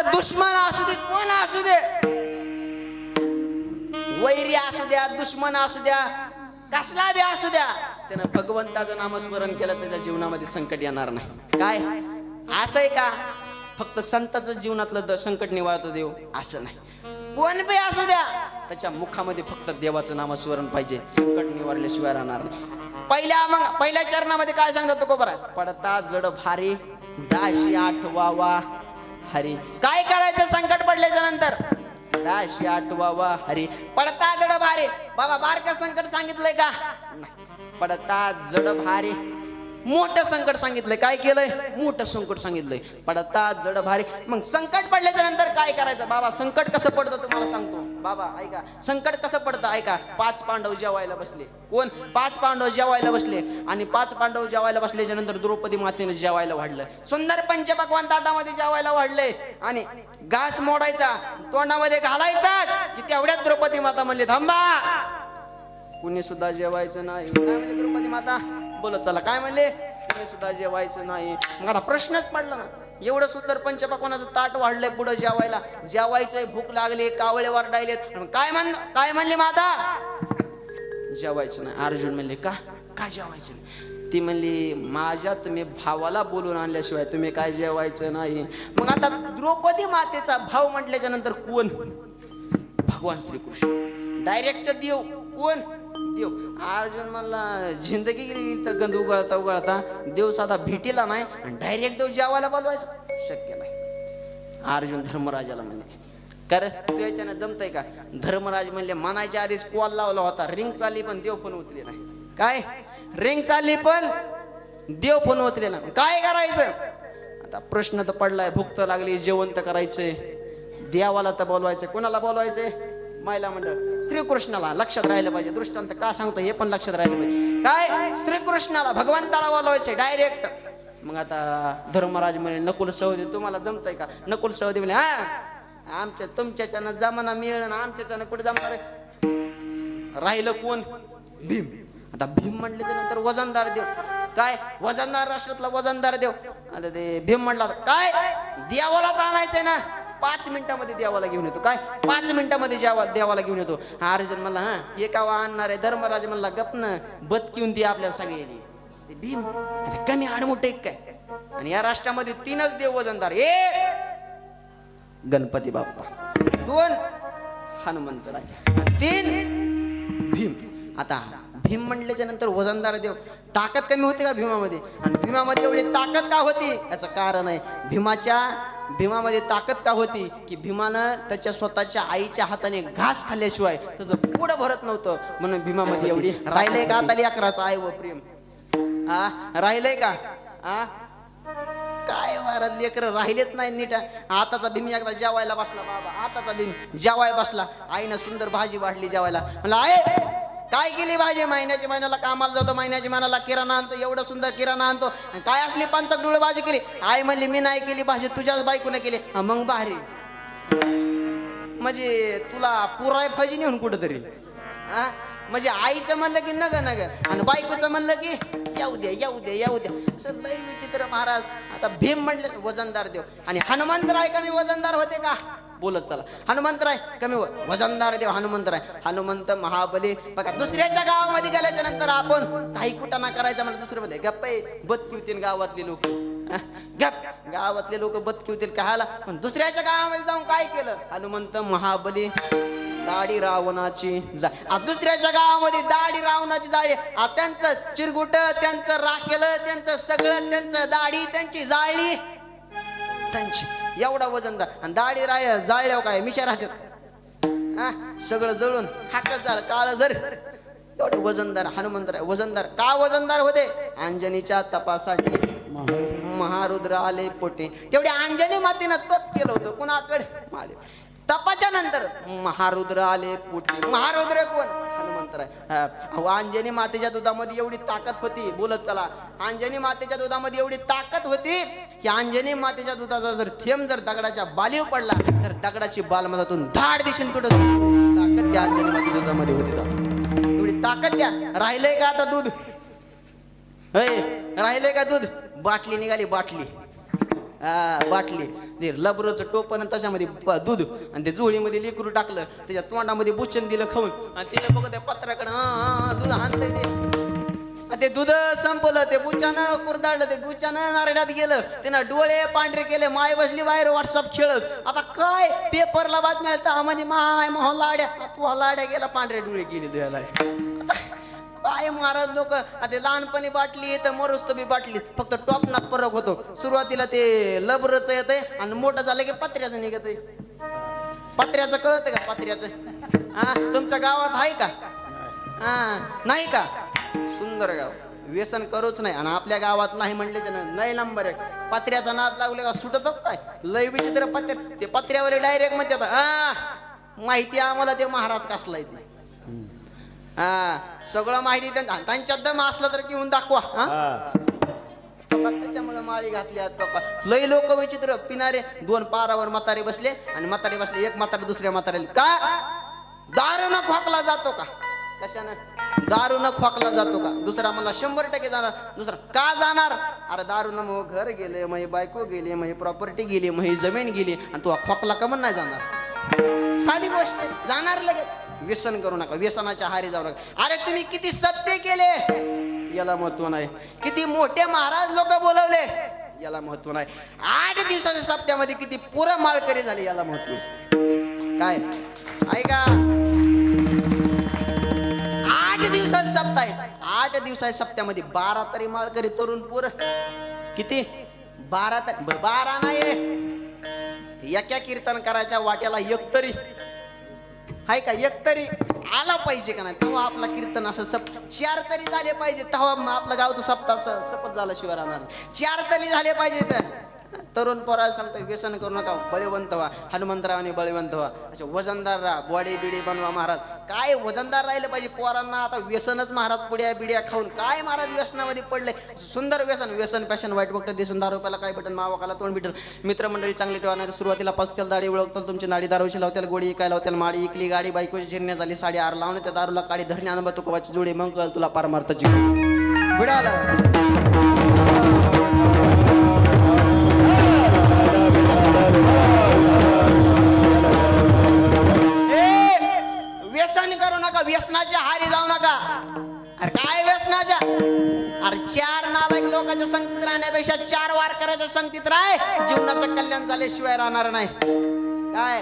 अरे दुश्मन असू दे कोण असू दे? वैरी असू द्या दुश्मन असू द्या कसला बी असू द्या त्यानं भगवंताचं नामस्मरण केलं त्याच्या जीवनामध्ये संकट येणार नाही. काय? असं आहे का? फक्त संताचं जीवनातलं द- संकट निवारतो देव असं नाही. कोण बी असू द्या त्याच्या मुखामध्ये फक्त देवाचं नामस्मरण पाहिजे संकट निवारल्याशिवाय राहणार नाही. पहिल्या मग पहिल्या चरणामध्ये काय सांगतात तो बरा? पडता जड भारी दाशी आठवावा हरी. काय करायचं संकट पडल्याच्या नंतर? दाशी आठवावा हरी. पडता जड भारी. बाबा बारका संकट सांगितलंय का? पडता जड भारी. मोठं संकट सांगितलंय. काय केलंय? मोठं संकट सांगितलंय. पडता जड भारी. मग संकट पडल्याच्या नंतर काय करायचं? बाबा संकट कसं पडतं तुम्हाला सांगतो. बाबा ऐका. संकट कसं पडतं? ऐका. पाच पांडव जेवायला बसले. कोण? पाच पांडव जेवायला बसले. आणि पाच पांडव जेवायला बसल्याच्या नंतर द्रौपदी मातेने जेवायला वाढलं. सुंदर पंचपक्वान ताटामध्ये जेवायला वाढले. आणि घास मोडायचा. तोंडामध्ये घालायचाच. की तेवढ्याच द्रौपदी माता म्हणले थांबा. कुणी सुद्धा जेवायचं नाही. काय म्हणजे द्रौपदी माता? बोलत चला. काय म्हणले? तुम्ही सुद्धा जेवायचं नाही. मग आता प्रश्नच पडला ना. एवढं सुंदर पंचपक्वानाचं ताट वाढलंय पुढं जेवायला. जेवायचंय भूक लागली कावळे वरडायलेत. काय म्हण काय म्हणले माता? जेवायचं नाही. अर्जुन म्हणले का? का जेवायचं नाही? ती म्हणली माझ्या तुम्ही भावाला बोलून आणल्याशिवाय तुम्ही काय जेवायचं नाही. मग आता द्रौपदी मातेचा भाव म्हटल्याच्या नंतर कोण? भगवान श्रीकृष्ण. डायरेक्ट देव कोण? देव. अर्जुन म्हणला जिंदगी गेली तर गंध उघडता उघडता देव साधा भेटीला नाही आणि डायरेक्ट देव जेवायला बोलवायचं. शक्य नाही. अर्जुन धर्मराजाला म्हणले कर तू याच्यानं जमतय का? धर्मराज म्हणले मनाच्या आधीच कॉल लावला होता. रिंग चालली पण देव पण उचले नाही. काय? रिंग चालली पण देव पण उचलेला काय करायचं? आता प्रश्न तर पडलाय. भूक तर लागली जेवण तर करायचंय. देवाला तर बोलवायचं कोणाला बोलवायचंय? महिला मंडळ श्रीकृष्णाला लक्षात राहिलं पाहिजे. दृष्टांत का सांगतो हे पण लक्षात राहिलं पाहिजे. काय? श्रीकृष्णाला भगवंताला बोलवायचे डायरेक्ट मग आता धर्मराज म्हणे नकुल सहोदे तुम्हाला जमतंय का? नकुल सहोदे म्हणे हा आमच्या तुमच्याच्यानं जमाना मिळणं आमच्याच्यानं कुठे जमणार राहिलं कोण? भीम. आता भीम म्हणले नंतर वजनदार देव. काय? वजनदार राष्ट्रातला वजनदार देव. आता ते भीम म्हणला काय? देवालाच आणायचंय ना. पाच मिनिटामध्ये देवाला घेऊन येतो. काय? पाच मिनिटामध्ये जेवा देवाला घेऊन येतो. हा अर्जुन म्हणला हा हे कावा आणणार आहे? धर्मराज म्हणला गपन घेऊन दे आपल्याला सगळ्यांनी. ते भीम कमी आडमुठ एक काय? आणि या राष्ट्रामध्ये तीनच देव वजनदार. ए गणपती बाप्पा दोन हनुमंतराय तीन भीम. आता भीम म्हणल्याच्या नंतर वजनदार देव ताकद कमी होते का भीमामध्ये? आणि भीमामध्ये एवढी ताकद का होती? याचं कारण आहे भीमाच्या भीमामध्ये ताकद का होती? की भीमानं त्याच्या स्वतःच्या आईच्या हाताने घास खाल्ल्याशिवाय त्याचं पुढं भरत नव्हतं. म्हणून भीमामध्ये एवढी राहिलंय का आता अकराचं आहे व प्रेम? आ? राहिलंय का? आ? काय वारं लेकर राहिलेत नाही नीट. आताचा भीम एकदा जेवायला बसला बाबा. आताचा भीम जेवाय बसला. आईनं सुंदर भाजी वाढली जेवायला. म्हणलं आहे काय केली पाहिजे महिन्याच्या महिन्याला कामाला जातो महिन्याच्या महिन्याला किराणा आणतो एवढं सुंदर किराणा आणतो. आणि काय असली पंचक डोळेबाजी केली? आई म्हणली मी नाही केली भाजी तुझ्याच बायकोने केली. मग भारी. म्हणजे तुला पुराय फजी नेऊन कुठंतरी. हा? म्हणजे आईचं म्हणलं की नग नग. आणि बायकोचं म्हणलं की येऊ द्या येऊ द्या येऊ द्या असं लय विचित्र महाराज. आता भीम म्हटलं वजनदार देव. आणि हनुमंतराय मी वजनदार होते का? बोलत चला. हनुमंतराय कमी व- वजनदार देव हनुमंतराय हनुमंत महाबली. बघा दुसऱ्याच्या गावामध्ये गेल्याच्यानंतर आपण काही कुटाणा करायचा म्हणजे दुसरं मध्ये गप्प बदकी होतील गावातले लोक. गप गावातले लोक बदकी होतील कहाला. पण दुसऱ्याच्या गावामध्ये जाऊन काय केलं? हनुमंत महाबली. दाढी रावणाची जा दुसऱ्याच्या गावामध्ये दाढी रावणाची जाळी. त्यांचं चिरगुट त्यांचं राखेल त्यांचं सगळं त्यांचं दाढी त्यांची जाळी. त्यांची. एवढा वजनदार आणि दाढी राय जाळल्यावर काय मिशा राहतात हा सगळं जळून हाकच झालं काळ जर. एवढे वजनदार हनुमंतर वजनदार का वजनदार होते? अंजनीच्या तपासाठी. महारुद्र आले पोटे. तेवढे अंजनी मातेनं तप केलं होतं कुणाकडे? महादेव. तपाच्या नंतर. महारुद्र आले पोटे महारुद्र कोण? हनुमंतर आहे अहो अंजनी मातेच्या दुधामध्ये एवढी ताकद होती. बोलत चला. अंजनी मातेच्या दुधामध्ये एवढी ताकद होती की अंजनी मातेच्या दुधाचा जर थेंब जर दगडाच्या बालीव पडला तर दगडाची बाल मधातून धाड दिशेन तुटत ताकद त्या अंजनी मातेच्या दुधामध्ये होती? एवढी ताकद द्या. राहिलंय का आता दूध? होय राहिलंय का दूध? बाटली निघाली बाटली. हा, बाटली. ते लबरोचं टोपण आणि त्याच्यामध्ये दूध. आणि ते जुळीमध्ये लेकरू टाकलं त्याच्या तोंडामध्ये बुचन दिलं खाऊन. आणि ते बघ त्या पत्राकडं हा, हा, दूध आणतंय ते. आणि ते दूध संपलं ते बुचानं कुरदाडलं ते बुचानं नारड्यात गेलं. तिनं डोळे पांढरे केले माय बसली बाहेर व्हॉट्सअप खेळत. आता काय पेपरला बातम्या येतात माय मोह लाड्या तू लाड्या गेला पांढरे डोळे गेले तुझ्या आता काय महाराज लोक. आता लहानपणी बाटली तर मरुस्तबी बाटली. फक्त टॉपनात फरक होतो. सुरुवातीला ते लबरच येत आणि मोठं झालं की पत्र्याचं निघत पत्र्याचं कळतं का पत्र्याचं? हा तुमच्या गावात आहे का? हा नाही का? सुंदर गाव. व्यसन करूच नाही. आणि आपल्या गावात नाही म्हणले तर लय नंबर एक. पत्र्याचा नाद लागले का सुटत काय? लय विचित्र पत्र्या ते पत्र्यावर डायरेक्ट म्हणते हा माहिती आम्हाला ते महाराज कसला येते हा सगळं माहिती त्यांच्या त्यांच्यात दम असला तर घेऊन दाखवा हा? त्याच्यामुळे माळी घातली लय लोक विचित्र पिणारे दोन पारावर म्हातारे बसले आणि म्हातारे बसले एक म्हातारे दुसऱ्या म्हाताऱ्याला. का? दारू न खोकला जातो का? कशानं? दारू न खोकला जातो का? दुसरा मला शंभर टक्के जाणार. दुसरा का जाणार? अरे दारू न मग घर गेले मग बायको गेली मग प्रॉपर्टी गेली मग जमीन गेली आणि तू खोकला का नाही जाणार. साधी गोष्ट आहे. जाणार लगेच. व्यसन करू नका व्यसनाच्या हारी जाऊ नका. अरे तुम्ही किती सत्य केले? याला महत्त्व नाही. किती मोठे महाराज लोक बोलवले? याला महत्त्व नाही. आठ दिवसाच्या सप्त्यामध्ये किती पुरं माळकरी झाली याला महत्त्व काय? ऐका. आठ दिवसाचा सप्ताह आहे. आठ दिवसाच्या सप्त्यामध्ये बारा तरी माळकरी तरुण पुर. किती? बारा तरी बारा नाही. एका कीर्तन करायच्या वाट्याला एक तरी. हाय का? एक तरी आला पाहिजे का नाही? तेव्हा आपला कीर्तन असं सप चार तरी झाले पाहिजे. तेव्हा मग आपलं गावचं सप्ताह स- सपत झाला शिवाय राहणार चार तरी झाले पाहिजे तर तरुण पोराला सांगतो व्यसन करू नका बळीवंत व्हा हनुमंतरावाने बळीवंत व्हा. असे वजनदार राहा बॉडी बिडी बनवा महाराज. काय वजनदार राहिलं पाहिजे पोरांना आता व्यसनच महाराज पुड्या बिड्या खाऊन. काय महाराज व्यसनामध्ये पडले? सुंदर व्यसन व्यसन पॅशन वाईट बघतं दिसून दहा रुपयाला काय भेटेल मावाकाला तोंड भेटेल मित्रमंडळी चांगली ठेवा नाही सुरुवातीला पस्तेल दाढी ओळखतात तुमची नाडी दारूशी लावतील गोडी काय लावतील माडी इकली गाडी बायकोची झिरण्या झाली साडी आर लावणे त्या दारूला काडी धरणे अनुभव तुकोबाची जोडी मग तुला तुला पारमार्थाची. बिडाला. नका व्यसनाच्या हारी जाऊ नका. अरे काय व्यसनाच्या? अरे चार नालायक लोकांच्या संगतीत राहण्यापेक्षा चार वार करायच्या संगतीत राह जीवनाचं कल्याण झाल्याशिवाय राहणार नाही. काय?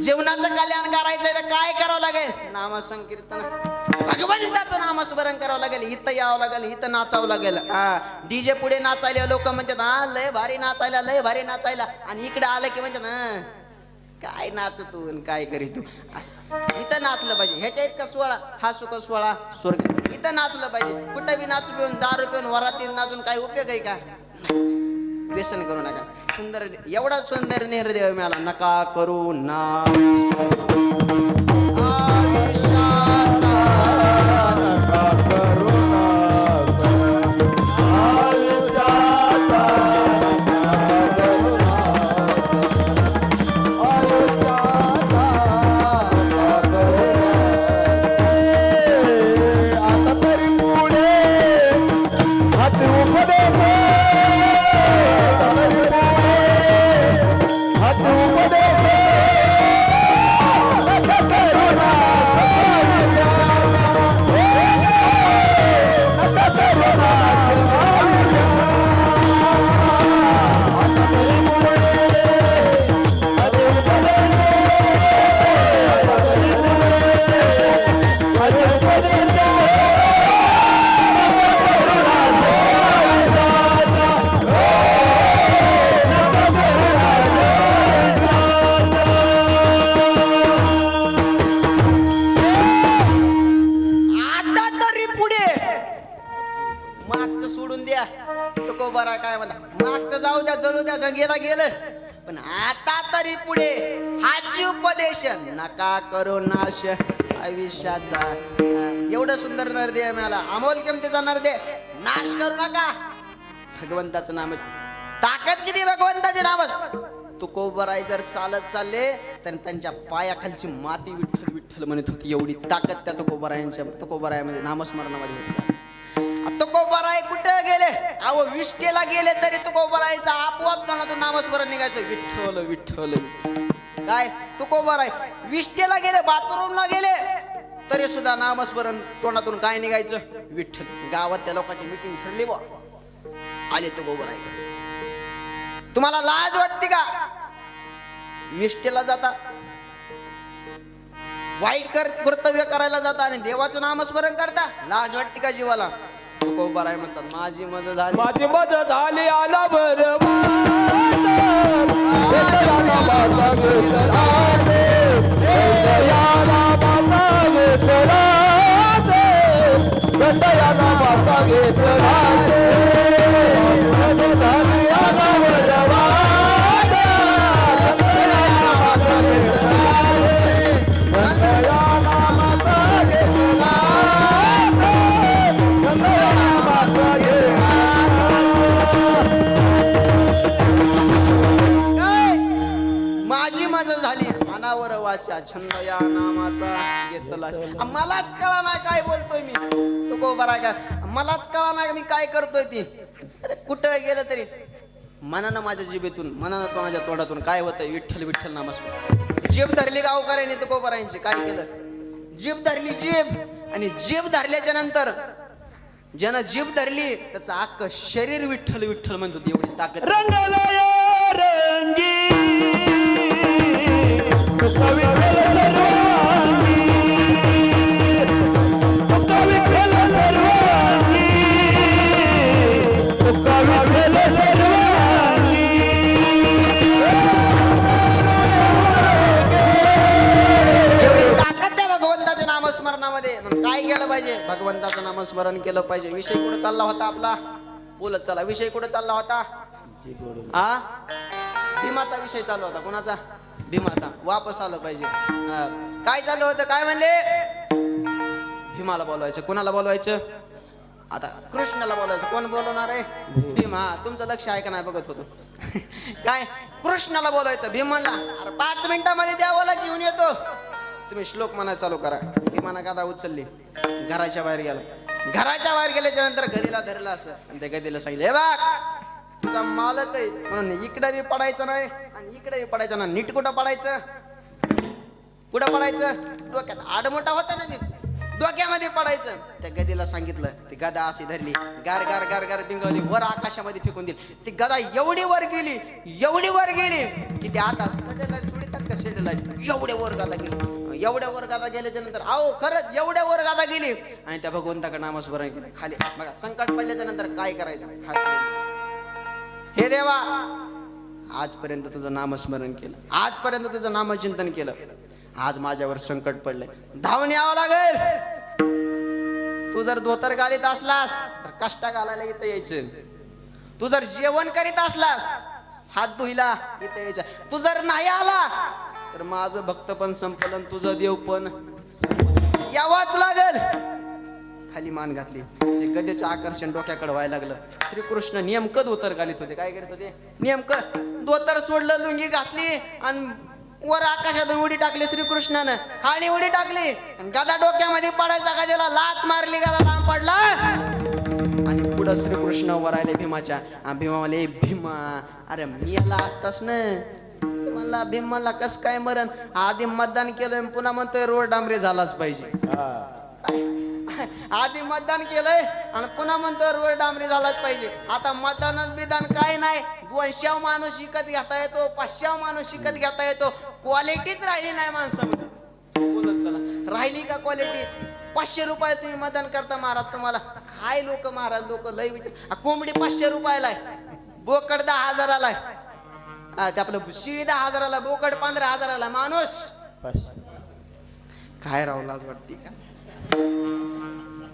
जीवनाचं कल्याण करायचंय तर काय करावं लागेल? नामसंकीर्तन. भगवंताचं नामस्मरण करावं लागेल. इथं यावं लागेल इथं नाचावं लागेल. हा डीजे पुढे नाचायला लोक म्हणतात हा लय भारी नाचायला लय भारी नाचायला. आणि इकडे आलं की म्हणतात हा काय नाच तू काय करीतू? असं. इथं नाचलं पाहिजे. ह्याच्या इतका सोहळा हा सुख सोहळा स्वर्ग. इथं नाचलं पाहिजे. कुठं बी नाचू पिऊन दारू पिऊन वरातीत नाचून काय उपयोग आहे का व्यसन करू नका. सुंदर एवढा सुंदर निर्देव मिळाला. नका करू ना. पण आता तरी पुढे हाची उपदेश. नका करू नाश. आयुष्याचा एवढं सुंदर नरदे मिळाला. अमोल किमतीचा नरदे नाश करू नका. भगवंताचं नाम ताकद किती भगवंताचे नामच तुकोबराय जर चालत चालले तर त्यांच्या पायाखालची माती विठ्ठल विठ्ठल म्हणत होती. एवढी ताकद त्या तुकोबरायांच्या तुकोबरायामध्ये नामस्मरणामध्ये होती. तुकोबाराय कुठे गेले? अहो विष्टेला गेले तरी तुकोबारायचा आपोआप तोंडातून नामस्मरण निघायचं. विठ्ठल विठ्ठल काय? तुकोबाराय विष्टेला गेले बाथरूमला गेले तरी सुद्धा नामस्मरण तोंडातून काय निघायचं? विठ्ठल. गावातल्या लोकांची मिटिंग ठरली बा आले तुकोबाराय तुम्हाला लाज वाटते का? विष्टेला जाता. वाईट कर कर्तव्य करायला जाता आणि देवाचं नामस्मरण करता. लाज वाटते का जीवाला? तुकोबाराय म्हणतात माझी मदत झाली माझी मदत आली आला बरं काय छंद या नामाचा घेतला मलाच कळा नाही काय बोलतोय मी. तो को बरा का? मलाच कळा नाही मी काय करतोय ती. अरे कुठं गेलं तरी? मनानं माझ्या जिबेतून मनानं तो माझ्या तोंडातून काय होतं विठ्ठल विठ्ठल नामस्मरण. जीभ धरली गावकऱ्याने तो कोबरायांची काय केलं? जीभ धरली जीभ. आणि जीभ धरल्याच्या नंतर ज्यानं जीभ धरली त्याचं अख्खं शरीर विठ्ठल विठ्ठल म्हणत होती. एवढी ताकद. रंगलय रंगी काय केलं पाहिजे? भगवंताचं नामस्मरण केलं पाहिजे. विषय कुठे चालला होता आपला? बोलत चला. विषय कुठे चालला होता? हा? भीमाचा विषय चालू होता. कोणाचा? भीमाचा वापस आलं पाहिजे. काय चालू होतं? काय म्हणले? भीमाला बोलवायचं. कोणाला बोलवायचं? आता कृष्णाला बोलायचं कोण बोलवणार आहे? भीम. हा तुमचं लक्ष आहे का नाही बघत होतो. काय? कृष्णाला बोलायचं भीम म्हणला अरे पाच मिनिटामध्ये द्यावाला घेऊन येतो. तुम्ही श्लोक म्हणा चालू करा. भीमाना गादा उचलली. घराच्या बाहेर गेला. घराच्या बाहेर गेल्याच्यानंतर गदीला धरला असं. आणि त्या गदीला सांगितलं हे बाग तुझा मालक आहे. म्हणून इकडे बी पडायचं नाही आणि इकडे बी पडायचं ना नीट कुठं पडायचं? कुठं पडायचं? डोक्यात आडमोठा होता ना डोक्यामध्ये पडायचं. त्या गदीला सांगितलं ती गदा अशी धरली. गार गार गार गार बिंगवली. वर आकाशामध्ये फेकून दिली. ती गदा एवढी वर गेली एवढी वर गेली की ती आता सडेलाईट सोडितात का सडेलाईट एवढ्या वर गादा गेली. एवढ्या वर गादा गेल्याच्यानंतर अहो खरंच एवढ्या वर गादा गेली. आणि त्या भगवंताकडे नामस्मरण केलं. खाली बघा संकट पडल्याच्या नंतर काय करायचं? खाली. हे देवा आजपर्यंत तुझं नामस्मरण केलं. आजपर्यंत तुझं नामचिंतन केलं. आज माझ्यावर संकट पडलंय. धावून यावं लागेल. तू जर धोतर घालीत असलास तर कष्टा घालायला इथं यायचं. तू जर जेवण करीत असलास हात धुईला इथं यायचं. तू जर नाही आला तर माझं भक्त पण संपलन तुझं देव पण यावाच लागल. खाली मान घातली. ते गदेचं आकर्षण डोक्याकडे व्हायला लागलं. श्रीकृष्ण नेमकं धोतर घालीत होते. काय करत होते? नेमकं धोतर सोडलं लुंगी घातली आणि वर आकाशात उडी टाकली श्रीकृष्णानं. खाली उडी टाकली आणि गदा डोक्यामध्ये पडायचा गदेला लात मारली गदा लांब पडला. आणि पुढं श्रीकृष्ण वर आले भीमाच्या. आणि भीमा म्हणले "ए भीमा अरे मी याला असतास ना. ते म्हणला भीम म्हणला कस काय मरण? आधी मतदान आणि पुन्हा म्हणतोय रोड डांबरे झालाच पाहिजे. आधी मतदान केलंय आणि पुन्हा म्हणतो रोड डांबरी झालाच पाहिजे. आता मतदान बिदान काय नाही. दोनशे माणूस शिकत घेता येतो पाचशे माणूस शिकत घेता येतो. क्वालिटीच राहिली नाही माणसामध्ये. बोलत चला. राहिली का क्वालिटी? पाचशे रुपये तुम्ही मतदान करता महाराज तुम्हाला. काय लोक महाराज लोक लय विचार कोंबडी पाचशे रुपयाला आहे. बोकड दहा हजाराला आहे. ते आपलं शिळी दहा हजाराला बोकड पंधरा हजाराला माणूस. काय राव लाज वाटते का?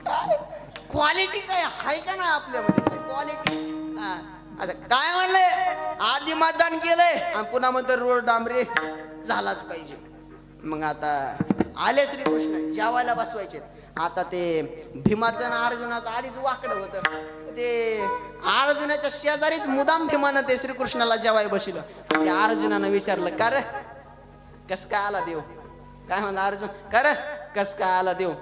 क्वालिटी काय आहे का ना आपल्यामध्ये? क्वालिटी आता काय म्हणलंय? आधी मतदान केलंय आणि पुन्हा म्हणतो रोड डांबरे झालाच पाहिजे. मग आता आले श्रीकृष्ण जेवायला बसवायचे आता ते भीमाचं ना अर्जुनाचं आधीच वाकडं होतं. ते अर्जुनाच्या शेजारीच मुदाम भीमानं ते श्रीकृष्णाला जेवाय बसिलं ते अर्जुनानं विचारलं का रे? कस काय आला देव? काय म्हणलं अर्जुन कर कस काय आला देव?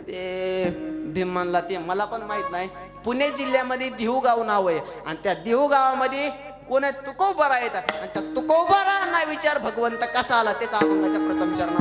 ते भीम म्हणला ते मला पण माहीत नाही. पुणे जिल्ह्यामध्ये देहू गाव नाव आहे. आणि त्या देहू गावामध्ये कोण आहे? तुकोबरा येतात आणि त्या ना विचार भगवंत कसा आला? त्याचा अभंगाच्या प्रथम चरणा